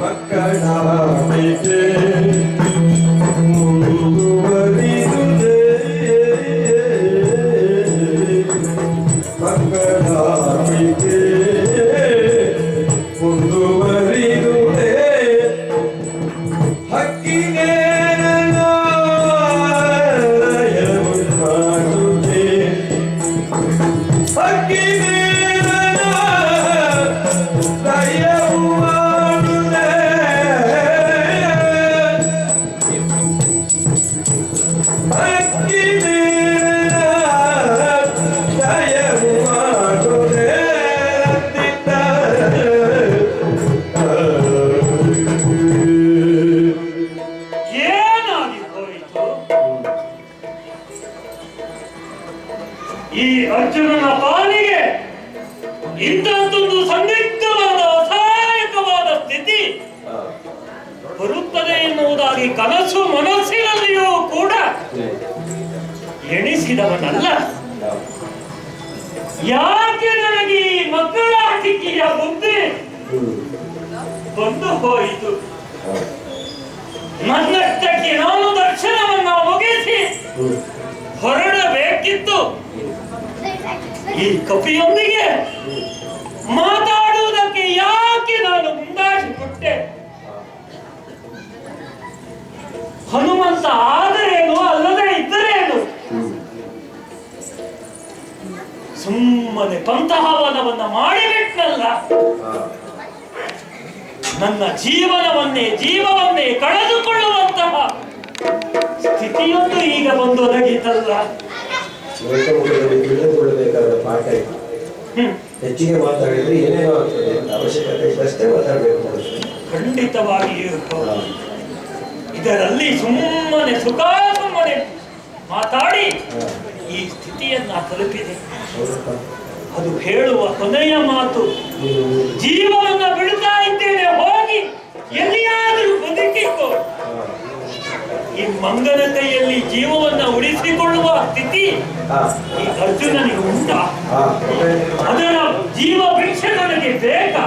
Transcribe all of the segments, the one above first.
ಮಕ್ಕಳ ನನ್ನ ಜೀವನವನ್ನೇ ಜೀವವನ್ನೇ ಕಳೆದುಕೊಳ್ಳುವಂತಹ ಸ್ಥಿತಿಯೊಂದು ಈಗ ಬಂದೊದಗಿತಲ್ಲ ಒದಗಿತಲ್ಲ. ತಿಳಿದುಕೊಳ್ಳಬೇಕಾದ ಪಾಠ. ಹೆಚ್ಚಿಗೆ ಮಾತಾಡಿದ್ರೆ ಏನೇನೋ ಆಗ್ತದೆ ಅವಶ್ಯಕತೆ ಇದ್ದಷ್ಟೇ ಮಾತಾಡಬೇಕು ಖಂಡಿತವಾಗಿ ಖಂಡಿತವಾಗಿಯೂ ಇದರಲ್ಲಿ ಸುಮ್ಮನೆ ಸುಖ ಸುಮ್ಮನೆ ಮಾತಾಡಿ ಈ ಸ್ಥಿತಿಯನ್ನ ತಲುಪಿದೆ. ಅದು ಹೇಳುವ ಕೊನೆಯ ಮಾತು ಜೀವವನ್ನು ಬಿಡ್ತಾ ಇದ್ದೇನೆ ಹೋಗಿ ಎಲ್ಲಿಯಾದರೂ ಬದುಕಿಕೋ. ಈ ಮಂಗನ ಕೈಯಲ್ಲಿ ಜೀವವನ್ನ ಉಳಿಸಿಕೊಳ್ಳುವ ಸ್ಥಿತಿ ಈ ಅರ್ಜುನನಿಗೆ ಉಂಟಾ. ಅದರ ಜೀವ ಭಿಕ್ಷೆ ನನಗೆ ಬೇಕಾ?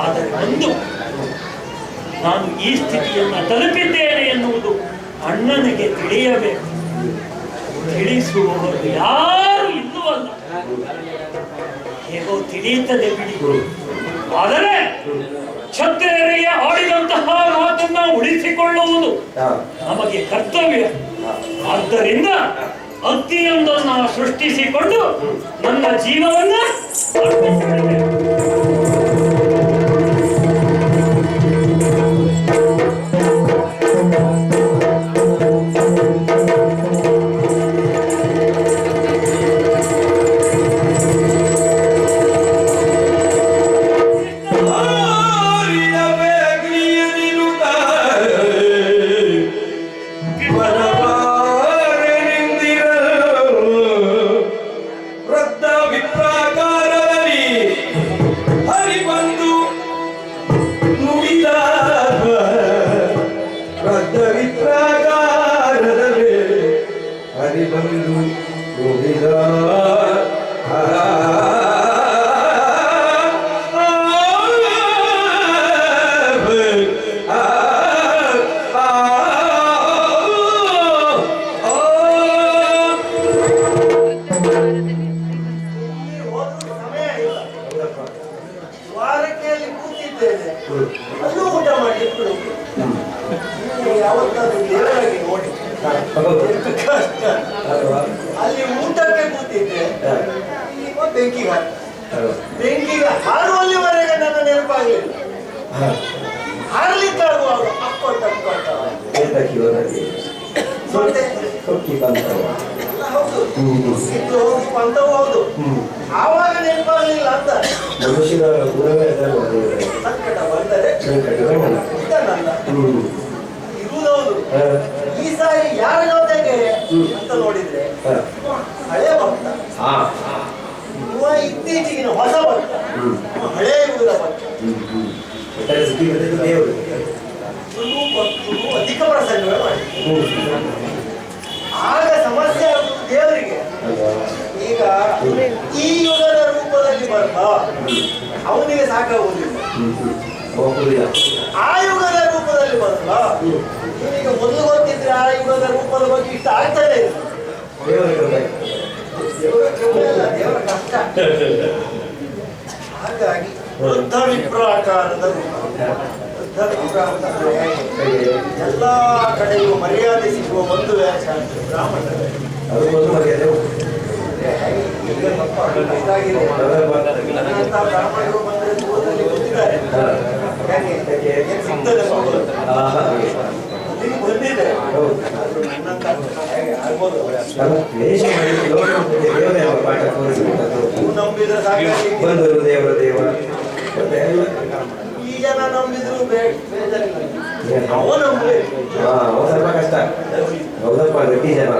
ಆದರೆ ಒಂದು ನಾನು ಈ ಸ್ಥಿತಿಯನ್ನು ತಲುಪಿದ್ದೇನೆ ಎನ್ನುವುದು ಅಣ್ಣನಿಗೆ ತಿಳಿಯಬೇಕು. ತಿಳಿಸುವವರು ಯಾರು? ಇಲ್ಲವಲ್ಲ ಹೇಗೋ ತಿಳಿಯುತ್ತದೆ ಬಿಡಿ ಆದರೆ ಕ್ಷತ್ರಿಯರಿಗೆ ಆಡಿದಂತಹ ಮಾತನ್ನ ಉಳಿಸಿಕೊಳ್ಳುವುದು ನಮಗೆ ಕರ್ತವ್ಯ. ಆದ್ದರಿಂದ ಅಗ್ನಿಯೊಂದನ್ನ ಸೃಷ್ಟಿಸಿಕೊಂಡು ನನ್ನ ಜೀವವನ್ನ ಹರಿಬಂದು ನುಡಿದ ಮತ್ತೆ ಬಂತವ ಸಿಟ್ಟು ಆವಾಗ ಪಂಥವು ಹೌದು ಆವಾಗ ನೆನಪಾಗಲಿಲ್ಲ ಅಂತ ಮನುಷ್ಯನ ಗುಣವೇ. ಸಂಕಟ ಬಂದರೆ. ಇರುವುದೌದು ಈ ಸಾರಿ ಯಾರ ಜೊತೆಗೆ ಅಂತ ನೋಡಿದ್ರೆ ಹಳೆ ಭಕ್ತ ಇವ ಇತ್ತೀಚೆಗಿನ ಹೊಸ ಭಕ್ತ ಹಳೆ ಯುಗದ ಭಕ್ತ ಭಕ್ತರು ಅಧಿಕ ಪ್ರಸಂಗಗಳು ಮಾಡಿ. ಆಗ ಸಮಸ್ಯೆ ದೇವರಿಗೆ? ಈಗ ಈ ಯುಗದ ರೂಪದಲ್ಲಿ ಬರ್ತ ಅವನಿಗೆ ಸಾಕಾಗುವುದಿಲ್ಲ. ಆ ಯುಗದ ರೂಪದಲ್ಲಿ ಬರ್ತ ಈಗ ಮೊದಲು ಗೊತ್ತಿದ್ರೆ ಆ ಯುಗದ ರೂಪದ ಬಗ್ಗೆ ಇಷ್ಟ ಆಗ್ತದೆ ದೇವರ ಕಷ್ಟ. ಹಾಗಾಗಿ ವೃದ್ಧ ವಿಪ್ರಾಕಾರದ ರೂಪ. ಅಂತಂದ್ರೆ ಕಡೆಯೂ ಮರ್ಯಾದೆ ಸಿಗುವ ಒಂದು ಬ್ರಾಹ್ಮಣರೇ ಅದು ಒಂದು ಮರ್ಯಾದೆ ಬ್ರಾಹ್ಮಣರು ಬಂದ್ರೆ ದೂರದಲ್ಲಿ? ಏನ್ ಸಿಗ್ತದೆ ಬಂದಿದೆ. ಬಂದರು ದೇವರ ದೇವ ಎಲ್ಲ ಈ ಜನ ನಂಬಿದ್ರು ಸ್ವಲ್ಪ ಕಷ್ಟ. ಗಟ್ಟಿ ಜನ.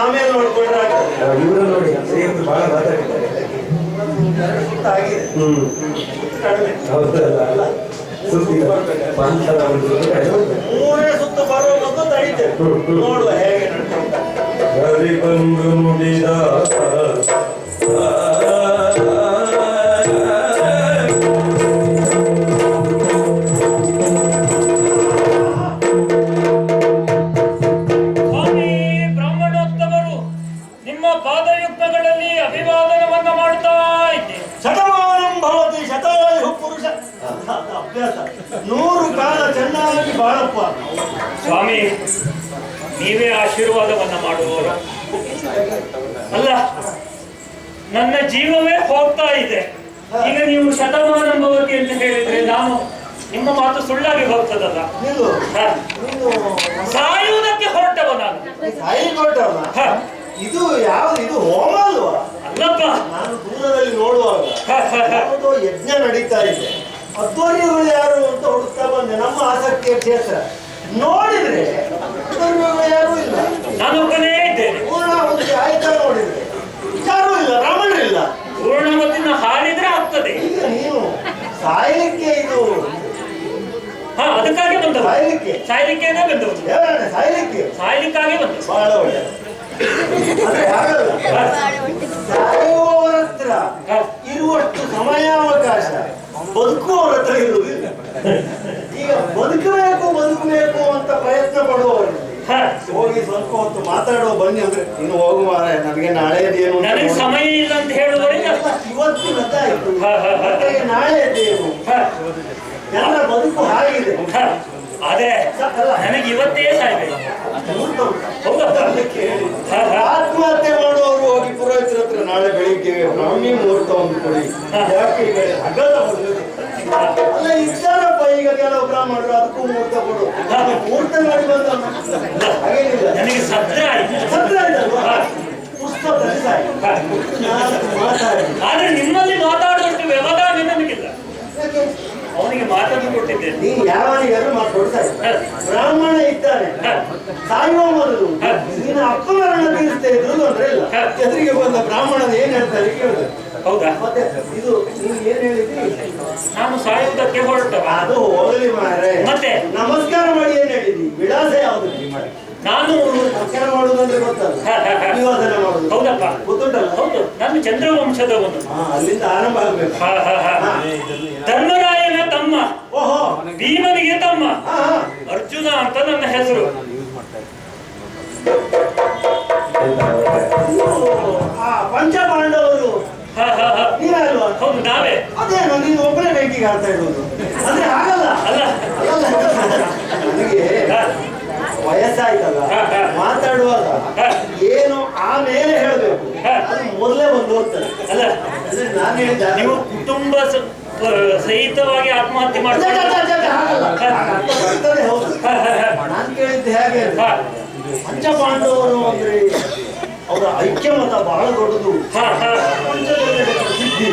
ಆಮೇಲೆ ನೋಡ್ಕೊಂಡ್ರೆ ಇವರು ನೋಡಿ. ಶ್ರೀಯಂತ್ರ ಬಹಳ ಆಗಿದೆ. ಹ್ಮ್. ಹೌದಲ್ಲ? ಒಂದು ಸುತ್ತು ಕಡಿಮೆ ಉಂಟು. ಮೂರನೇ ಸುತ್ತು ಬರುವ ಮೊದಲು ತಡೀತೇವೆ. ನೋಡುವ ಹೇಗೆ ಬಂದು ನುಡಿದ ಬಾಳಪ್ಪ. ಸ್ವಾಮಿ ನೀವೇ ಆಶೀರ್ವಾದವನ್ನ ಮಾಡುವವರು. ಅಲ್ಲ ನನ್ನ ಜೀವವೇ ಹೋಗ್ತಾ ಇದೆ. ಈಗ ನೀವು ಶತಮಾನ ಭವತಿ ಅಂತ ಹೇಳಿದ್ರೆ ನಾನು ನಿಮ್ಮ ಮಾತು ಸುಳ್ಳಾಗಿ ಹೋಗ್ತದಲ್ಲ? ಸಾಯುವುದಕ್ಕೆ ಹೊರಟವ ನಾನು. ಇದು ಯಾವ ಇದು ಹೋಮ ಅಲ್ವಾ? ಅಲ್ಲಪ್ಪ. ನಾನು ದೂರದಲ್ಲಿ ನೋಡುವಾಗ. ಯಜ್ಞ ನಡೀತಾ ಇದೆ. ಅಧ್ವರ್ಯಗಳು ಯಾರು ಅಂತ ಹುಡುಕ್ತಾ ಬಂದೆ. ನಮ್ಮ ಆಸಕ್ತಿಯ ಕ್ಷೇತ್ರ. ನೋಡಿದ್ರೆ ಅಧ್ವರ್ಯಗಳು ಯಾರು ಇಲ್ಲ. ನಾನೊಬ್ಬನೇ ಇದ್ದೇನೆ. ಪೂರ್ಣಾಹುತಿ ಆಯ್ತಾ ನೋಡಿದ್ರೆ ಯಾರು ಇಲ್ಲ. ಬ್ರಾಹ್ಮಣರಿಲ್ಲ ಪೂರ್ಣವತಿನ ಹಾರಿದ್ರೆ ಆಗ್ತದೆ. ಈಗ ನೀನು ಸಾಯಲಿಕ್ಕೆ ಇದು ಹಾ ಅದಕ್ಕಾಗಿ ಬಂದ ಸಾಯಲಿಕ್ಕೆ. ಸಾಯಲಿಕ್ಕೆ ದೇವರಣ್ಣ ಸಾಯಲಿಕ್ಕೆ. ಸಾಯಲಿಕ್ಕಾಗಿ ಬಂದ ಬಹಳ ಒಳ್ಳೆ ಅಂದ್ರೆ ಹಾಗಲ್ಲ. ಸಾಯುವವರ ಹತ್ರ ಇರುವಷ್ಟು ಸಮಯಾವಕಾಶ. ಬದುಕುವವರ ಹತ್ರ ಇರುವುದಿಲ್ಲ ಈಗ ಬದುಕಬೇಕು ಬದುಕಬೇಕು ಅಂತ ಪ್ರಯತ್ನ ಪಡುವವರು. ಹೋಗಿ ಸ್ವಲ್ಪ ಹೊತ್ತು ಮಾತಾಡುವ ಬನ್ನಿ ಅಂದ್ರೆ ಇನ್ನು ಹೋಗು ಮಾರಾಯ ನನಗೆ ನಾಳೆ ಏನು ನನಗೆ ಸಮಯ ಇಲ್ಲ ಅಂತ ಹೇಳುವವರಿಗೆ ಇವತ್ತು ಗೊತ್ತಾಯ್ತು ನಾಳೆದೇನು ಜನರ ಬದುಕು ಹಾಗಿದೆ. ಅಲ್ಲ ನನಗೆ ಇವತ್ತೇ ಸಾಯ್ಬೇಕು. ಆತ್ಮಹತ್ಯೆ ಮಾಡುವವರು ಹೋಗಿ ಪುರೋಹಿತರ ಹತ್ರ ನಾಳೆ ಬೆಳಿಗ್ಗೆ ಬ್ರಾಹ್ಮಿ ಮುಹೂರ್ತ ಒಂದು ಕೊಡಿ ಯಾಕೆ? ಅಲ್ಲ ಇದ್ದಾರಪ್ಪ ಈಗ ಕೆಲವು ಬ್ರಾಹ್ಮಣರು ಅದಕ್ಕೂ ಮುಹೂರ್ತ ಕೊಡು ಮುಹೂರ್ತ ಮಾಡಿ ಬಂದ ಹಾಗೇನಿಲ್ಲ ನನಗೆ ಸತ್ರ ಆಯ್ತು ಸತ್ರ ಆಯ್ತಲ್ವಾ? ಪುಸ್ತಕದಲ್ಲಿ ಸಾಯಿ. ಮಾತಾಡಿ ಆದ್ರೆ ನಿಮ್ಮಲ್ಲಿ ಮಾತಾಡುವಷ್ಟು ವ್ಯವಧಾನ ನನಗಿಲ್ಲ? ಅವನಿಗೆ ಮಾತನ್ನು ಕೊಟ್ಟಿದ್ದೆ. ನೀನು ಯಾವನಿಗಾದ್ರೂ ಮಾತಾಡ್ತಾ ಹ. ಬ್ರಾಹ್ಮಣ ಇದ್ದಾನೆ. ಸಾಯುವ ಮೊದಲು. ನೀನು ಅಪ್ಪಮರಣ ತೀರಿಸ್ತಾ ಇದ್ರು ತೊಂದ್ರೆ ಇಲ್ಲ. ಎದುರಿಗೆ ಬಂದ ಬ್ರಾಹ್ಮಣ ಏನ್ ಹೇಳ್ತಾರೆ ಕೇಳಿದ್ರೆ? ಹೌದಾ? ಮತ್ತೆ ಇದು ನೀವು ಏನ್ ಹೇಳಿದ್ರಿ ನಾನು ಸಾಯುವುದಕ್ಕೆ ಹೊರಟವ. ಅದು ಹೋಗಲಿ ಮಾರೆ ಮತ್ತೆ? ನಮಸ್ಕಾರ ಮಾಡಿ ಏನ್ ಹೇಳಿದ್ರಿ ವಿಳಾಸ ಯಾವುದು ನಾನು ನಮಸ್ಕಾರ ಮಾಡುವುದಂದ್ರೆ ಗೊತ್ತಲ್ಲ. ಹ. ಅಭಿವಾದನೆ ಮಾಡುದು. ಹೌದಪ್ಪ. ಗೊತ್ತುಂಟಲ್ಲ? ಹೌದು. ನಾನು ಚಂದ್ರವಂಶದವನು. ಹಾ ಅಲ್ಲಿಂದ ಆರಂಭ ಆಗ್ಬೇಕು. ಹ, ಹ, ಹ. ಧರ್ಮರಾಯನ ತಮ್ಮ ಓಹೋ ಭೀಮನಿಗೆ ತಮ್ಮ ಅರ್ಜುನ ಅಂತ ನನ್ನ ಹೆಸರು. ಪಂಚಪಾಂಡವರು. ಹೌದು ನಾವೇ. ಅದೇ ನೀನು ಒಬ್ಬನೇ ಬೈಕಿಗೆ ಆಡ್ತಾ ಇರೋದು. ಅಂದ್ರೆ ಆಗಲ್ಲ. ಅಲ್ಲ. ನನಗೆ ವಯಸ್ಸಾಯ್ತಲ್ಲ. ಮಾತಾಡುವಾಗ. ಏನು ಆಮೇಲೆ ಹೇಳಬೇಕು. ಅದು ಮೊದಲೇ ಬಂದು ಹೋಗ್ತದೆ ಅಲ್ಲ. ನಾನು ಹೇಳಿದ ನೀವು ಕುಟುಂಬ ಸಹಿತವಾಗಿ ಆತ್ಮಹತ್ಯೆ. ನಾನು ಕೇಳಿದ್ದು ಹೇಗೆ ಪಂಚಪಾಂಡವರು ಅಂದ್ರೆ ಅವರ ಐಕ್ಯಮತ ಬಹಳ ದೊಡ್ಡದು. ಪ್ರಸಿದ್ಧಿ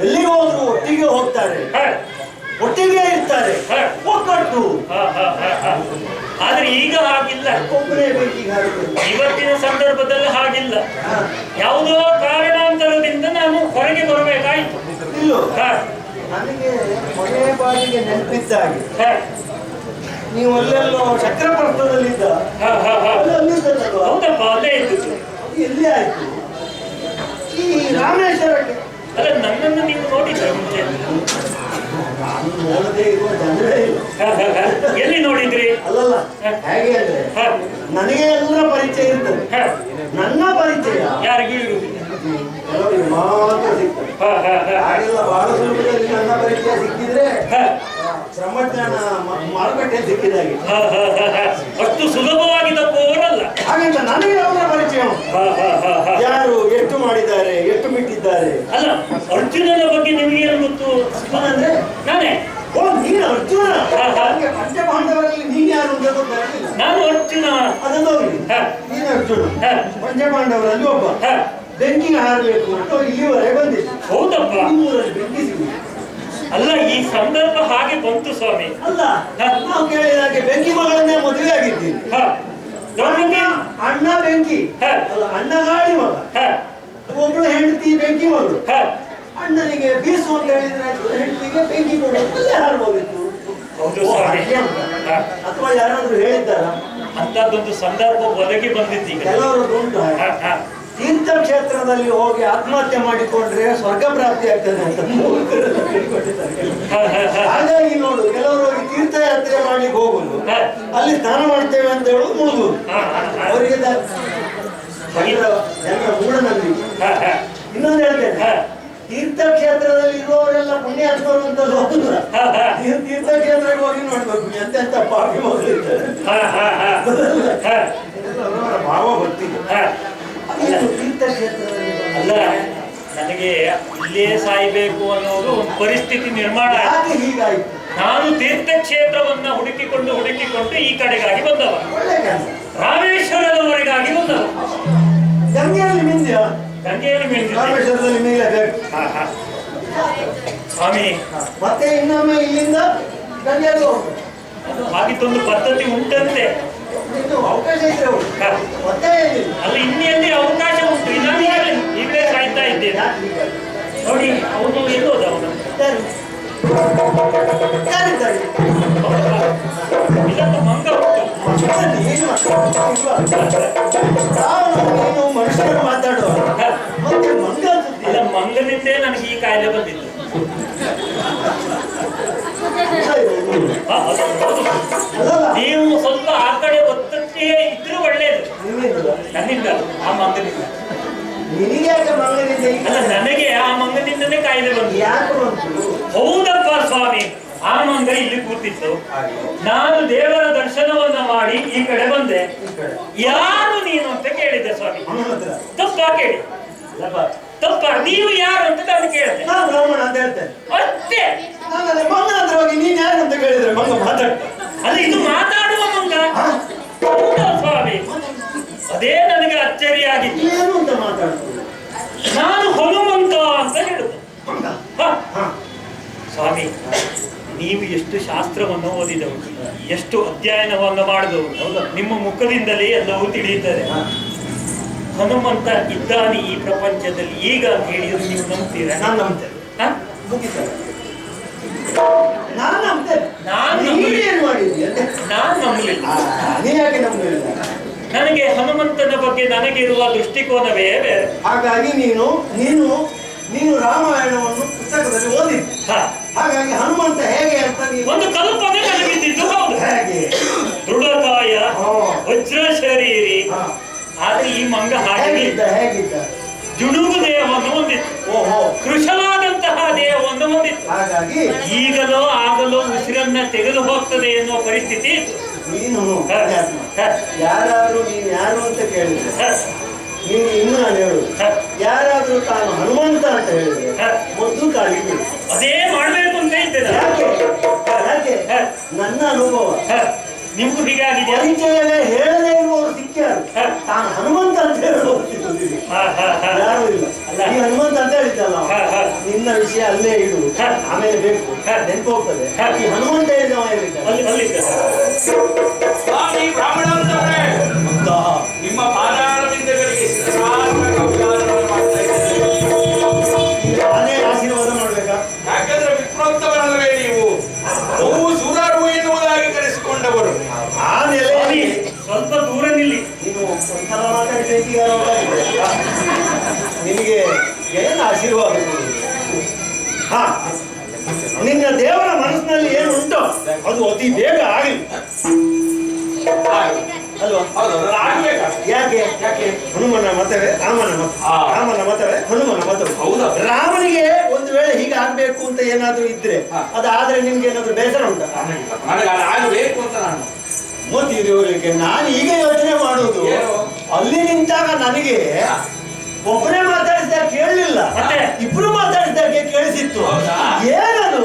ಎಲ್ಲಿಗೆ ಹೋದ್ರು ಒಟ್ಟಿಗೆ ಹೋಗ್ತಾರೆ. ಹ, ಒಟ್ಟಿಗೆ ಇರ್ತಾರೆ. ಒಕ್ಕಟ್ಟು. ಆದ್ರೆ ಈಗ ಹಾಗಿಲ್ಲ. ಇವತ್ತಿನ ಸಂದರ್ಭದಲ್ಲಿ ಹಾಗಿಲ್ಲ. ಯಾವುದೋ ಕಾರಣಾಂತರದಿಂದ ನಾನು ಹೊರಗೆ ಬರಬೇಕಾಯ್ತು. ಹ, ನನಗೆ ಕೊನೆ ಬಾರಿಗೆ ನೆನಪಿದ್ದಾಗೆ. ನೀವು ಅಲ್ಲೆಲ್ಲೋ ಅಲ್ಲೇ ಇದ್ದು. ಎಲ್ಲಿ ಆಯ್ತು? ಈ ರಾಮೇಶ್ವರಕ್ಕೆ. ಅಲ್ಲ ನನ್ನನ್ನು ನೀವು ನೋಡಿದ್ರೆ ಮುಂಚೆ. ಎಲ್ಲಿ ನೋಡಿದ್ರಿ? ಅಲ್ಲಲ್ಲ. ಹೇಗೆ ಅಂದ್ರೆ ನನಗೆ ಎಲ್ಲರ ಪರಿಚಯ ಇರ್ತದೆ. ನನ್ನ ಪರಿಚಯ. ಯಾರಿಗೂ ಇರುವುದಿಲ್ಲ ಕೆಲವರಿಗೆ ಮಾತ್ರ ಸಿಗ್ತದೆ ಹ, ಹ, ಹ. ಹಾಗೆಲ್ಲ ಬಹಳ ಸುಲಭದಲ್ಲಿ ನನ್ನ ಪರಿಚಯ ಸಿಕ್ಕಿದ್ರೆ ಶ್ರಮಜ್ಞಾನ ಮಾರುಕಟ್ಟೆ ಸಿಕ್ಕಿದಾಗೆ. ಅಷ್ಟು ಸುಲಭವಾಗಿ ತಪ್ಪುವವರಲ್ಲ ಹಾಗಂತ ನನಗೆ ಅವರ ಪರಿಚಯ. ಯಾರು ಎಷ್ಟು ಮಾಡಿದ್ದಾರೆ ಎಷ್ಟು ಬಿಟ್ಟಿದ್ದಾರೆ? ಅಲ್ಲ ಅರ್ಜುನನ ಬಗ್ಗೆ ನಿಮಗೆ ಏನು ಗೊತ್ತು? ಅಂದ್ರೆ ನಾನೇ. ಓ ನೀನು ಅರ್ಜುನ? ಪಂಚಪಾಂಡವರಲ್ಲಿ ನೀನು ಯಾರು ಅಂತ ಗೊತ್ತಾಗ್ಲಿಲ್ಲ. ನಾನು ಅರ್ಜುನ. ಅದನ್ನು ನೀನು ಅರ್ಜುನ. ಪಂಚಪಾಂಡವರಲ್ಲಿ ಒಬ್ಬ. ಹ. ಬೆಂಕಿಗೆ ಹಾರಬೇಕು ಅಂತ ಇಲ್ಲಿವರೆಗೆ ಬಂದಿತ್ತು ಹೌದಪ್ಪ. ನಿಮ್ಮೂರಲ್ಲಿ ಬೆಂಕಿ ಅಲ್ಲ ಈ ಸಂದರ್ಭ ಹಾಗೆ ಬಂತು ಸ್ವಾಮಿ. ಅಲ್ಲ ನಾವು ನಾವು ಕೇಳಿದಾಗೆ ಬೆಂಕಿ ಮಗಳನ್ನೇ ಮದುವೆ ಆಗಿದ್ದೀನಿ. ಹ, ಅಣ್ಣ ಬೆಂಕಿ. ಅಲ್ಲ ಅಣ್ಣ ಗಾಳಿ ಮಗ. ಒಬ್ಳು ಹೆಂಡತಿ ಬೆಂಕಿ ಮಗಳು. ಅಣ್ಣನಿಗೆ ಬೀಸು ಅಂತ ಹೇಳಿದ್ರೆ ಹೆಂಡತಿಗೆ ಬೆಂಕಿ ಕೊಡು. ಅಲ್ಲೇ ಹಾರಬಹುದಿತ್ತು ಹಾಗೆ. ಅಥವಾ ಯಾರಾದ್ರೂ ಹೇಳಿದ್ದಾರ? ಅಂತದ್ದೊಂದು ಸಂದರ್ಭ ಒದಗಿ ಬಂದಿದ್ದೀಗ ಕೆಲವರದ್ದು ಉಂಟು. ಹ, ಹ. ಹೋಗಿ ಆತ್ಮಹತ್ಯೆ ಮಾಡಿಕೊಂಡ್ರೆ ಸ್ವರ್ಗ ಪ್ರಾಪ್ತಿ ಆಗ್ತದೆ ಅಂತ. ಹಾಗಾಗಿ ನೋಡು ಕೆಲವರು ಹೋಗಿ ತೀರ್ಥಯಾತ್ರೆ ಮಾಡಿ ಹೋಗುದು ಅಲ್ಲಿ ಸ್ನಾನ ಮಾಡ್ತೇವೆ ಅಂತ ಹೇಳುದು ಮುಳುಗುದು. ಅವರಿಗೆ ಜನರ ಮೂಢನಂಬಿಕೆ. ಇನ್ನೊಂದು ಹೇಳ್ತೇನೆ ಹ. ತೀರ್ಥಕ್ಷೇತ್ರದಲ್ಲಿ ಇರುವವರೆಲ್ಲ ಪುಣ್ಯಾತ್ಮರು ಅಂತ ಹೋಗುದು ಹ. ತೀರ್ಥಕ್ಷೇತ್ರಕ್ಕೆ ಹೋಗಿ ನೋಡ್ಬೇಕು ಎಂತೆಂತ ಪಾಪಿ ಮಗಳಿದ್ದಾರೆ ಹ, ಹ, ಹ. ಹ, ಅವರವರ ಭಾವ ಗೊತ್ತಿದೆ ತೀರ್ಥಕ್ಷೇತ್ರದಲ್ಲಿ ಅಲ್ಲ ನನಗೆ ಇಲ್ಲೇ ಸಾಯ್ಬೇಕು ಅನ್ನೋದು ಒಂದು ಪರಿಸ್ಥಿತಿ ನಿರ್ಮಾಣ ಆಯ್ತು. ಯಾಕೆ ಹೀಗಾಯ್ತು? ನಾನು ತೀರ್ಥಕ್ಷೇತ್ರವನ್ನ ಹುಡುಕಿಕೊಂಡು ಹುಡುಕಿಕೊಂಡು ಈ ಕಡೆಗಾಗಿ ಬಂದವ. ಒಳ್ಳೆ ಕೆಲಸ ರಾಮೇಶ್ವರದವರೆಗಾಗಿ ಬಂದವ. ಗಂಗೆಯಲ್ಲಿ ಮಿಂದ್ಯ? ಗಂಗೆಯಲ್ಲಿ ಮಿಂದಿದ್ದೆ. ರಾಮೇಶ್ವರದಲ್ಲಿ ಮೀಯಬೇಕು ಹ, ಹ. ಸ್ವಾಮಿ ಮತ್ತೆ ಇನ್ನೊಮ್ಮೆ ಇಲ್ಲಿಂದ ಗಂಗೆಯಲ್ಲಿ ಹೋಗ್ಬೇಕು. ಹಾಗಿದ್ದೊಂದು ಪದ್ಧತಿ ಉಂಟಂತೆ. ಇನ್ನು ಅವಕಾಶ ಇದ್ರೆ. ಅಲ್ಲ ಇನ್ನೆಲ್ಲಿ ಅವಕಾಶ ಉಂಟು ನಾನು ಈಗಲೇ ಕಾಯ್ತಾ ಹೀಗಾಯ್ತು? ನೋಡಿ ಅವನು ಎಲ್ಲೋದ ಅವನು? ಇಲ್ಲೊಂದು ಮಂಗ ನೀನು ಮನುಷ್ಯರು ಮಾತಾಡುವ. ಮತ್ತೆ ಮಂಗ ಅಲ್ಲ ಮಂಗನಿಂದೇ ನನಗೆ ಈ ಕಾಯಿಲೆ ಬಂದಿತ್ತು. ನೀವು ಸ್ವಲ್ಪ ಆ ಕಡೆ ಒತ್ತಟ್ಟೇ ಇದ್ರೆ ಒಳ್ಳೇದು ನಿನ್ನಿಂದ ಆ ಮಂಗನಿಂದ. ನಿನಗೆ ಯಾಕೆ ಮಂಗನಿಂದ ಅಲ್ಲ ನನಗೆ ಆ ಮಂಗನಿಂದನೇ ಕಾಯಿಲೆ ಬಂತು. ಯಾಕೆ ಬಂತು? ಹೌದಪ್ಪ ಸ್ವಾಮಿ ಆ ಮಂಗ ಇಲ್ಲಿ ಕೂತಿತ್ತು. ನಾನು ದೇವರ ದರ್ಶನವನ್ನ ಮಾಡಿ ಈ ಕಡೆ ಬಂದೆ. ಯಾರು ನೀನು ಅಂತ ಕೇಳಿದೆ ಸ್ವಾಮಿ. ತಪ್ಪ ಕೇಳಿ. ತಪ್ಪ ನೀವು ಯಾರು ಅಂತ ನಾನು ಕೇಳಿದೆ. ನಾನು ಬ್ರಾಹ್ಮಣ ಅಂತ ಹೇಳ್ತೇನೆ. ಅಷ್ಟೇ ಮಂಗನ ಹತ್ರ ಹೋಗಿ ನೀನ್ ಯಾರು ಅಂತ ಕೇಳಿದ್ರೆ ಮಂಗ ಮಾತಾಡ್ತೇನೆ ಅಲ್ಲ ಇದು ಮಾತಾಡುವ ಮಂಗ ಹೌದಾ ಸ್ವಾಮಿ ಅದೇ ನನಗೆ ಅಚ್ಚರಿಯಾಗಿತ್ತು ಏನು ಅಂತ ಮಾತಾಡ್ತೀನಿ ನಾನು ಹನುಮಂತ ಅಂತ ಹೇಳುದು ಮಂಗ ಹ, ಹಾ ಸ್ವಾಮಿ ನೀವು ಎಷ್ಟು ಶಾಸ್ತ್ರವನ್ನು ಓದಿದವರು. ಎಷ್ಟು ಅಧ್ಯಯನವನ್ನು ಮಾಡಿದವರು. ನಿಮ್ಮ ಮುಖದಿಂದಲೇ ಎಲ್ಲವೂ ತಿಳಿಯುತ್ತದೆ. ಹನುಮಂತ ಇದ್ದಾನೆ ಈ ಪ್ರಪಂಚದಲ್ಲಿ. ಈಗ ಅಂತ ಹೇಳಿ ನೀವು ನಂಬ್ತೀರಾ? ನಾನು ನಂಬ್ತೇನೆ. ನಾನು ನಂಬಲಿಲ್ಲ? ನನಗೆ ಹನುಮಂತನ ಬಗ್ಗೆ ನನಗೆ ಇರುವ ದೃಷ್ಟಿಕೋನವೇ ಬೇರೆ. ಹಾಗಾಗಿ ನೀನು ನೀನು ನೀನು ರಾಮಾಯಣವನ್ನು ಪುಸ್ತಕದಲ್ಲಿ ಓದಿದ್ದೆ. ಹ. ಹಾಗಾಗಿ ಹನುಮಂತ ಹೇಗೆ ಅಂತ ಒಂದು ಕಲ್ಪನೆ ನನಗಿದ್ದಿದ್ದು ಹೌದು. ಹೇಗೆ? ದೃಢಕಾಯ ವಜ್ರ ಶರೀರಿ. ಆದ್ರೆ ಈ ಮಂಗ ಹಾಗಿದ್ದ ಹೇಗಿದ್ದ? ಜುಡುಗು ದೇಹವನ್ನು ಹೊಂದಿತ್ತು. ಓಹೋ. ಕೃಶಲಾದಂತಹ ದೇಹವನ್ನು ಹೊಂದಿತ್ತು. ಹಾಗಾಗಿ ಈಗಲೋ ಆಗಲೋ ಉಸಿರನ್ನ ತೆಗೆದು ಹೋಗ್ತದೆ ಎನ್ನುವ ಪರಿಸ್ಥಿತಿ ನೀನು. ಯಾರಾದ್ರೂ ನೀನು ಯಾರು ಅಂತ ಕೇಳಿದ್ರೆ. ನೀನು ಇನ್ನು ನಾನು ಹೇಳುದು. ಯಾರಾದ್ರೂ ತಾನು ಹನುಮಂತ ಅಂತ ಹೇಳಿದ್ರೆ. ಮೊದಲು ಕಾಲಿಗೆ. ಅದೇ ಮಾಡಬೇಕು ಅಂತ ಹೇಳ್ತೇನೆ. ನನ್ನ ಅನುಭವ ನಿಮ್ಗೂ ನಿಮ್ಗೂ ಆಗಿದೆ ಪರಿಚಯವೇ ಹೇಳದೇ ಇರುವವರು ಸಿಕ್ಕ್ಯಾರು ಹ. ತಾನು ಹನುಮಂತ ಅಂತ ಹೇಳುವವರು. ಯಾರು ಇಲ್ಲ. ಈ ಹನುಮಂತ ಅಂತ ಹೇಳಿದ್ದಲ್ಲ. ನಿನ್ನ ವಿಷಯ ಅಲ್ಲೇ ಇಡು. ಆಮೇಲೆ ಬೇಕು. ನೆನಪು ಹೋಗ್ತದೆ. ಈ ಹನುಮಂತ ಹೇಳಿದವ ಹೇಳಿದ್ದಾನೆ ಯಾಕೆ ಯಾಕೆ? ಹನುಮನ ಮತವೇ ರಾಮನ ಮತ. ರಾಮನ ಮತವೇ ಹನುಮನ ಮತ ಹೌದಾ? ರಾಮನಿಗೆ ಒಂದು ವೇಳೆ ಹೀಗೆ ಆಗ್ಬೇಕು ಅಂತ ಏನಾದ್ರೂ ಇದ್ರೆ ಅದಾದ್ರೆ ನಿಮ್ಗೆ ಏನಾದ್ರೂ ಬೇಸರ ಉಂಟಾ? ಆಗಬೇಕು ಅಂತ ನಾನು. ಮೋತಿ ಹೋಗ್ಲಿಕ್ಕೆ ನಾನು ಈಗ ಯೋಚನೆ ಮಾಡುವುದು ಅಲ್ಲಿ ನಿಂತಾಗ ನನಗೆ ಒಬ್ಬನೇ ಮಾತಾಡಿಸಿದಾಗ ಕೇಳಲಿಲ್ಲ. ಮತ್ತೆ? ಇಬ್ರು ಮಾತಾಡಿಸಿದಾಗ ಕೇಳಿಸಿತ್ತು. ಏನಿದು?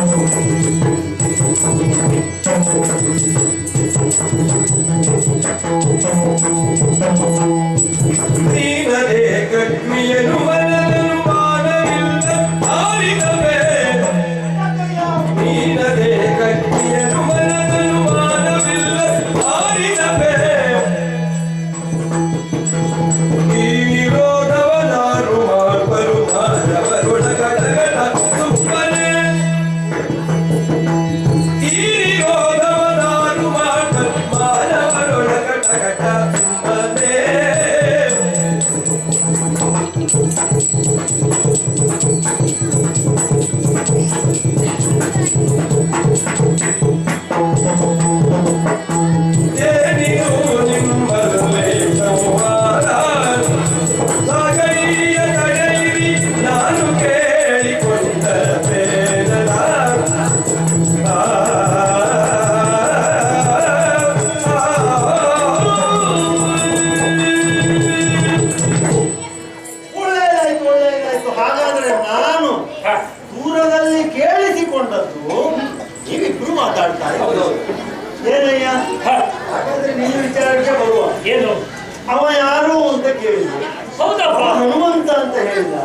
ಹೆತ್ತಕ್ಕುಲಾಗಿದ ಏನಿದು ನಿಮ್ಮಲ್ಲಿ ಸಂವಾದ ಸಾಗಯ್ಯ ತಡೆದಿ ನಾನು ಕೇಳಿಕೊಂಡ ಬೇಡ ಸಾಗಯ್ಯ ತಡೆದಿ ನಾನು ಕೇಳಿಕೊಂಡ ಬೇಡ ನೀನದೇ ಕಟ್ಮಿಯನು ಮನದನು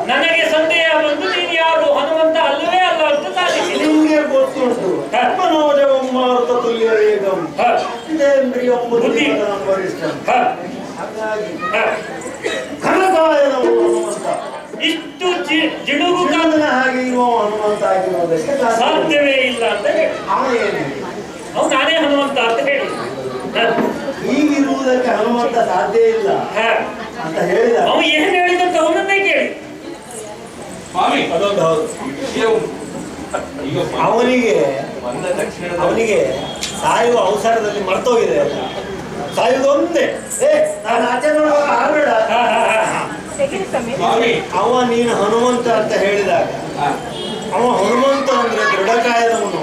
ನನಗೆ ಸಂದೇಹ ಬಂದು ನೀನು ಯಾರು? ಹನುಮಂತ ಅಲ್ಲವೇ ಅಲ್ಲ ಅಂತ ಸಾಧಿಸಿ ನಿಮ್ಗೆ ಗೊತ್ತುಂಟು. ಹ. ಮನೋಜ ಮಾರುತ ತುಲ್ಯ ವೇಗಂ ಇದೇಂದ್ರಿಯ ಬುದ್ಧಿ. ವರಿಷ್ಠ ಹಾಗಾಗಿ ಹ. ಕನಕಾಯನವು ಹನುಮಂತ. ಇಷ್ಟು ಜಿಡುಗು ಕಾಲ ಹಾಗೆ ಇರುವ ಹನುಮಂತ ಆಗಿರುವುದಕ್ಕೆ ಸಾಧ್ಯ ಸಾಧ್ಯವೇ ಇಲ್ಲ ಅಂತ ಹೇಳಿ. ಹೇಳಿದ? ಅವ್ನು ನಾನೇ ಹನುಮಂತ ಅಂತ ಹೇಳಿ. ಈಗಿರುವುದಕ್ಕೆ ಹನುಮಂತ ಸಾಧ್ಯ ಇಲ್ಲ. ಅಂತ ಹೇಳಿದ. ಅವ ಏನ್ ಹೇಳಿದಂತ ಅವನನ್ನೇ ಕೇಳಿ. ಸ್ವಾಮಿ ಅದೊಂದು ಹೌದು. ಅವನಿಗೆ ಬಂದ ಅವನಿಗೆ ಸಾಯುವ ಅವಸರದಲ್ಲಿ ಮರ್ತೋಗಿದೆ ಸಾಯುವುದೊಂದೇ ಏ ನಾನು ಆಚೆ ನೋಡುವಾಗ. ಸ್ವಾಮಿ ಅವ ನೀನು ಹನುಮಂತ ಅಂತ ಹೇಳಿದಾಗ ಅವ ಹನುಮಂತ ಅಂದ್ರೆ ದೃಢಕಾಯದವನು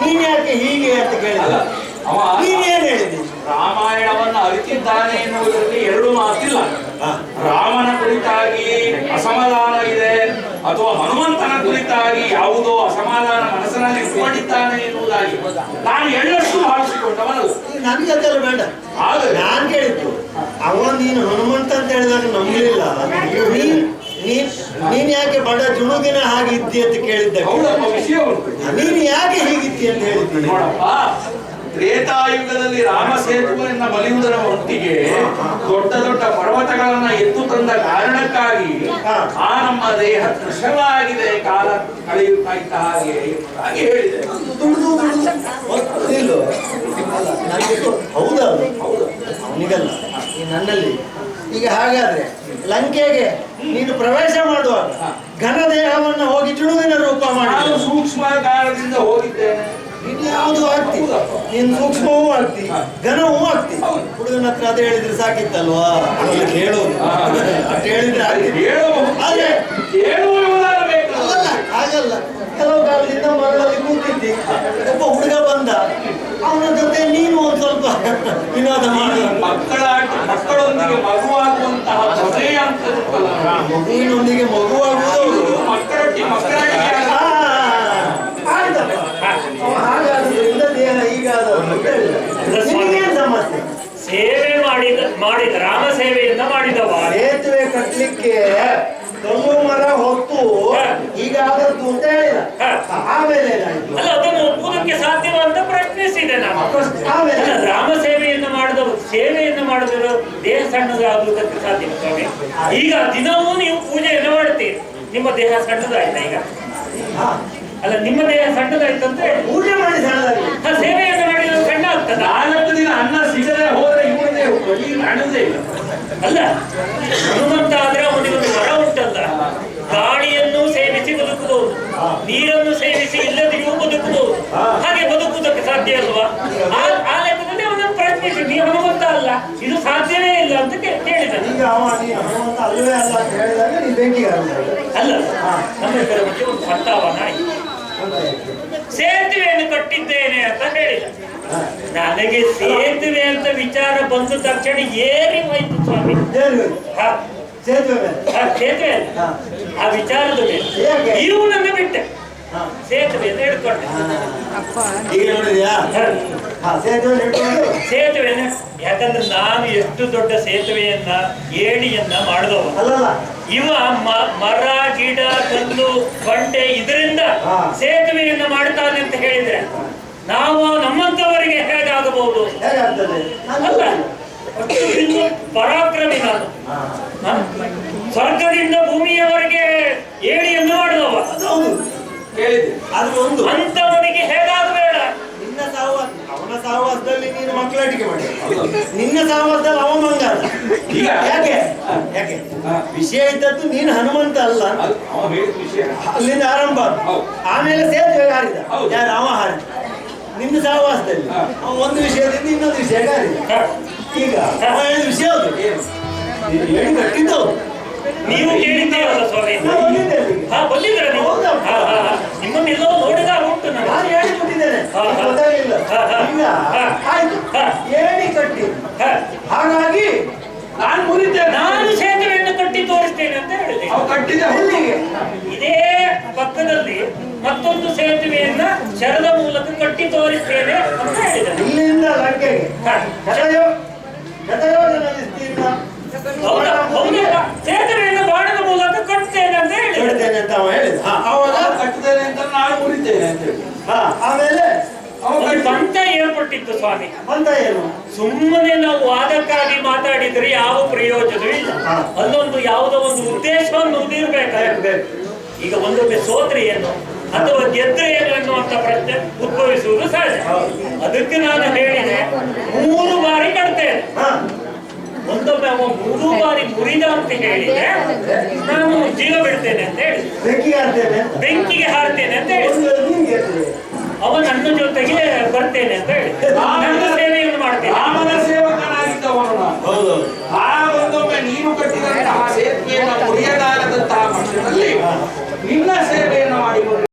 ನೀನ್ ಯಾಕೆ ಹೀಗೆ ಅಂತ ಕೇಳಿದ? ಅವ ನೀನ್ ಏನ್ ಹೇಳಿದಿ? ರಾಮಾಯಣವನ್ನ ಅರಿತಿದ್ದಾನೆ ಎನ್ನುವುದರಲ್ಲಿ ಎರಡು ಮಾತಿಲ್ಲ. ರಾಮನ ಕುರಿತಾಗಿ ಅಸಮಾಧಾನ ಇದೆ ಅಥವಾ ಹನುಮಂತನ ಕುರಿತಾಗಿ ಯಾವುದೋ ಅಸಮಾಧಾನ ಮನಸ್ಸಿನಲ್ಲಿ ಇಟ್ಕೊಂಡಿದ್ದಾನೆ ಎನ್ನುವುದಾಗಿ ನಾನು ಎಳ್ಳಷ್ಟು ಭಾವಿಸಿಕೊಂಡವನು ನನಗೆ ಅದೆಲ್ಲ ಬೇಡ. ಆಗ ನಾನ್ ಕೇಳಿದ್ದು ಅವ ನೀನು ಹನುಮಂತ ಅಂತ ಹೇಳಿದಾಗ ನಂಬಲಿಲ್ಲ. ನೀನ್ ಯಾಕೆ ಬಡ ಜುಣುಗಿನ ಹಾಗೆ ಇದ್ದಿ ಅಂತ ಕೇಳಿದ್ದ. ನೀನ್ ಯಾಕೆ ಹೀಗಿದ್ದಿ ಅಂತ ಹೇಳಿದ್ದೀನಿ ನೋಡಪ್ಪ ತ್ರೇತಾಯುಗದಲ್ಲಿ ರಾಮ ಸೇತುವೆಯನ್ನ ಬಲಿಯುವುದರ ಒಟ್ಟಿಗೆ ದೊಡ್ಡ ಪರ್ವತಗಳನ್ನ ಎತ್ತು ತಂದ ಕಾರಣಕ್ಕಾಗಿ. ಆ ನಮ್ಮ ದೇಹ ಕೃಷವಾಗಿದೆ ಕಾಲ ಕಳೆಯುತ್ತಾ ಇದ್ದ ಹಾಗೆ ಹಾಗೆ ಹೇಳಿದೆ. ಹೌದಾ ಹೌದು. ಅವನಿಗಲ್ಲ. ಈ ನನ್ನಲ್ಲಿ. ಈಗ ಹಾಗಾದ್ರೆ ಲಂಕೆಗೆ ನೀನು ಪ್ರವೇಶ ಮಾಡುವಾಗ ಘನ ದೇಹವನ್ನು ಹೋಗಿ ತಿಳುವಿನ ರೂಪ ಮಾಡಿ ಸೂಕ್ಷ್ಮ ಕಾರಣದಿಂದ ಹೋಗಿದ್ದೇನೆ. ನೀನು ಯಾವುದು ಆಗ್ತಿ ನೀನು ಸೂಕ್ಷ್ಮವೂ ಆಗ್ತಿ ಘನವೂ ಆಗ್ತಿ ಹುಡುಗನ ಹತ್ರ ಅದೇ ಹೇಳಿದ್ರೆ ಸಾಕಿತ್ತಲ್ವಾ? ಹೇಳು ಕೇಳೋದು. ಅಷ್ಟು ಹೇಳಿದ್ರೆ ಆಗ್ತಿ ಆದ್ರೆ ಹಾಗಲ್ಲ. ಕೆಲವು ಕಾಲದಿಂದ ಮರಳಲ್ಲಿ ಕೂತಿದ್ದಿ. ಒಬ್ಬ ಹುಡುಗ ಬಂದ. ಅವನ ಜೊತೆ ನೀನು ಒಂದ್ ಸ್ವಲ್ಪ ವಿನೋದ ಮಾಡಿ. ಮಕ್ಕಳ ಮಕ್ಕಳೊಂದಿಗೆ ಮಗುವಾಗುವಂತಹ ಅಂತ ಮಗುವಿನೊಂದಿಗೆ ಮಗುವಾಗುವುದು ಮಕ್ಕಳೊಟ್ಟಿಗೆ ಮಕ್ಕಳೊಟ್ಟಿಗೆ ಆ, ಆಯ್ತಪ್ಪ. ಅವ ಹಾಗಾದ್ರಿಂದ ದೇಹ ಹೀಗಾದ ಅಂತ ಹೇಳಿದ. ನಿನಗೇನ್ ಸಮಸ್ಯೆ ಸೇವೆ ಮಾಡಿದ ಮಾಡಿದ ರಾಮ ಸೇವೆಯನ್ನ ಮಾಡಿದವ. ಸೇತುವೆ ಕಟ್ಟಲಿಕ್ಕೆ ಕಲ್ಲು ಮರ ಹೊತ್ತು ಹೀಗಾದದ್ದು ಅಂತ ಹೇಳಿದ ಆಮೇಲೆ ಅಲ್ಲ ಅದನ್ನು ಒಪ್ಪುವುದಕ್ಕೆ ಸಾಧ್ಯವ ಅಂತ ಪ್ರಶ್ನಿಸಿದೆ ನಾನು. ರಾಮ ಸೇವೆಯನ್ನು ಮಾಡಿದವರು ಸೇವೆಯನ್ನು ಮಾಡಿದವರು ದೇಹ ಸಣ್ಣದಾಗುವುದಕ್ಕೆ ಸಾಧ್ಯ ಸ್ವಾಮಿ. ಈಗ ದಿನವೂ ನೀವು ಪೂಜೆಯನ್ನು ಮಾಡ್ತೀರಿ ನಿಮ್ಮ ದೇಹ ಸಣ್ಣದಾಯ್ತಾ ಈಗ? ಅಲ್ಲ ನಿಮ್ಮ ದೇಹ ಸಣ್ಣದಾಯ್ತು ಪೂಜೆ ಮಾಡಿ ಸಣ್ಣದಾಗಿ ಆ ಸೇವೆಯನ್ನು ಮಾಡಿದ್ರೆ ಸಣ್ಣ ಆಗ್ತದೆ ನಾಲ್ಕು ದಿನ ಅನ್ನ ಬಳಿ ಕಾಣುವುದೇ ಇಲ್ಲ. ಅಲ್ಲ ಹನುಮಂತ ಆದ್ರೆ ಅವನಿಗೆ ಒಂದು ವರ ಉಂಟಲ್ಲ. ಗಾಳಿಯನ್ನು ಸೇವಿಸಿ ಬದುಕಬಹುದು ನೀರನ್ನು ಸೇವಿಸಿ ಇಲ್ಲದೆಯೂ ಬದುಕಬಹುದು ಹಾಗೆ ಬದುಕುವುದಕ್ಕೆ ಸಾಧ್ಯ ಅಲ್ವಾ? ಆ ಲೆಕ್ಕದಲ್ಲಿ ಅವನನ್ನು ಪ್ರಶ್ನಿಸಿ ನೀವು ಹನುಮಂತ ಅಲ್ಲ ಇದು ಸಾಧ್ಯವೇ ಇಲ್ಲ ಅಂತ ಕೇಳಿದ ನೀ ಅಲ್ಲ ನೀ ನಮ್ಮ ಇದರ ಬಗ್ಗೆ ಒಂದು ಸಂತಾವನ ಆಯ್ತು. ಅಂತ ಆಯ್ತು. ಸೇತುವೆಯನ್ನು ಕಟ್ಟಿದ್ದೇನೆ ಅಂತ ಹೇಳಿದ. ನನಗೆ ಸೇತುವೆ ಅಂತ ವಿಚಾರ ಬಂದ ತಕ್ಷಣ ಏರಿ ಹೋಯ್ತು ಸ್ವಾಮಿ. ಸೇತುವೆ ಆ ವಿಚಾರದ ಮೇಲೆ. ಹೇಗೆ? ಇವನನ್ನು ಬಿಟ್ಟೆ. ಸೇತುವೆ ಸೇತುವೆಯನ್ನು ಹಿಡ್ಕೊಂಡೆ ಈಗ ನೋಡಿದ್ಯಾ? ಹಾ. ಹಾ ಸೇತುವೆ ಯಾಕಂದ್ರೆ ನಾನು ಎಷ್ಟು ದೊಡ್ಡ ಸೇತುವೆಯನ್ನ ಏಣಿಯನ್ನ ಮಾಡಿದವ ಇವ ಮರ ಗಿಡ ಕಲ್ಲು ಬಂಡೆ ಇದರಿಂದ. ಸೇತುವೆಯನ್ನ ಮಾಡ್ತಾನೆ ಅಂತ ಹೇಳಿದ್ರೆ ನಾವು ನಮ್ಮಂತವರಿಗೆ ಹೇಗಾಗಬಹುದು? ಹೇಗಾಗ್ತದೆ? ಅಲ್ಲ ಪರಾಕ್ರಮಿ ನಾನು? ಸ್ವರ್ಗದಿಂದ ಭೂಮಿಯವರೆಗೆ ಏಳಿ ಮಾಡಿದವ ಅದು ಹೌದು. ಕೇಳಿದೆ ಅದು ಒಂದು. ಅಂತವನಿಗೆ ಹೇಗಾಗಬೇಡ? ನಿನ್ನ ಸಹವಾಸ ಅವನ ಸಹವಾಸದಲ್ಲಿ ನೀನು ಮಕ್ಕಳಾಟಿಕೆ ಮಾಡಿ. ನಿನ್ನ ಸಹವಾಸದಲ್ಲಿ ಅವ ಮಂಗಾರ ಈಗ? ಯಾಕೆ? ಯಾಕೆ. ವಿಷಯ ಇದ್ದದ್ದು ನೀನು ಹನುಮಂತ ಅಲ್ಲ. ಅಲ್ಲಿಂದ ಆರಂಭ. ಆಮೇಲೆ ಸೇತುವೆ ಹಾರಿದ. ಯಾರು? ಅವ ಹಾರಿದ ನಿನ್ನ ಸಹವಾಸದಲ್ಲಿ. ಅವ ಒಂದು ವಿಷಯದಿಂದ ಇನ್ನೊಂದು ವಿಷಯ ಈಗ ಅವ ಹೇಳಿದ. ವಿಷಯ ಹೌದು ಹೇಳಿ ಕಟ್ಟಿದ್ದವು ನೀವು ಕೇಳಿದ್ದೀರಲ್ಲ ಸ್ವಾಮಿ? ಹಾ ಬಂದಿದ್ರ ನೀವು. ನಿಮ್ಮನ್ನೆಲ್ಲೋ ನೋಡಿದ ಉಂಟು ನಾನು ಹೇಳಿ ಕೊಟ್ಟಿದ್ದೇನೆ. ಗೊತ್ತಾಗಿಲ್ಲ. ಈಗ ಆಯ್ತು. ಹೇಳಿ ಕಟ್ಟಿ? ಹಾಗಾಗಿ ನಾನು ಮುರಿತೇನೆ. ನಾನು ಸೇತುವೆಯನ್ನು ಕಟ್ಟಿ ತೋರಿಸ್ತೇನೆ ಅಂತ ಹೇಳಿದೆ. ಅವ ಕಟ್ಟಿದೆ ಎಲ್ಲಿಗೆ ಇದೇ ಪಕ್ಕದಲ್ಲಿ ಮತ್ತೊಂದು ಸೇತುವೆಯನ್ನ ಶರದ ಮೂಲಕ ಕಟ್ಟಿ ತೋರಿಸ್ತೇನೆ ಅಂತ ಹೇಳಿದ ಇಲ್ಲಿಂದ ಲಂಕೆಗೆ. ಸೇತುವೆಯನ್ನು ಬಾಣದ ಮೂಲಕ ಕಟ್ತೇನೆ ಅಂತ ಹೇಳಿದ್ದೇನೆ ಹೇಳ್ತೇನೆ ಅಂತ ಅವ ಹೇಳಿದ. ಅವಾಗ ಕಟ್ಟಿದ್ದೇನೆ ಅಂತ ನಾನು ಮುರಿತೇನೆ ಅಂತ ಹೇಳಿ ಹಾ, ಆಮೇಲೆ ಪಂಥ ಏರ್ಪಟ್ಟಿತ್ತು ಸ್ವಾಮಿ. ಮಂತ ಏನು? ಸುಮ್ಮನೆ ನಾವು ವಾದಕ್ಕಾಗಿ ಮಾತಾಡಿದ್ರೆ ಯಾವ ಪ್ರಯೋಜನವೂ ಇಲ್ಲ. ಅಲ್ಲೊಂದು ಯಾವುದೋ ಒಂದು ಉದ್ದೇಶವನ್ನು ಉದಿರ್ಬೇಕಾಗುತ್ತೆ ಈಗ ಒಂದೊಮ್ಮೆ ಸೋತ್ರಿ ಏನು ಅಥವಾ ಗೆದ್ರೆ ಏನು ಎನ್ನುವಂತ ಪ್ರಶ್ನೆ ಉದ್ಭವಿಸುವುದು ಸಹಜ. ಅದಕ್ಕೆ ನಾನು ಹೇಳಿದೆ ಮೂರು ಬಾರಿ ಕಡ್ತೇನೆ ಒಂದೊಮ್ಮೆ ಅವ ಮೂರು ಬಾರಿ ಮುರಿದ ಅಂತ ಹೇಳಿದ್ರೆ ನಾನು ಜೀವ ಬಿಡ್ತೇನೆ ಅಂತ ಹೇಳಿ. ಬೆಂಕಿಗೆ ಹಾರ್ತೇನೆ ಅಂತ ಹೇಳಿ. ಅವ ನನ್ನ ಜೊತೆಗೆ ಬರ್ತೇನೆ ಅಂತ ಹೇಳಿ. ನನ್ನ ಸೇವೆಯನ್ನು ಮಾಡ್ತೇನೆ. ಆ ಒಂದೊಮ್ಮೆ ನೀನು ಕಟ್ಟಿದಂತಹ ಸೇತುವೆಯನ್ನು ಮುರಿಯಲಾಗದಂತಹ ಪಕ್ಷದಲ್ಲಿ ನಿನ್ನ ಸೇವೆಯನ್ನು ಮಾಡಿಕೊಂಡು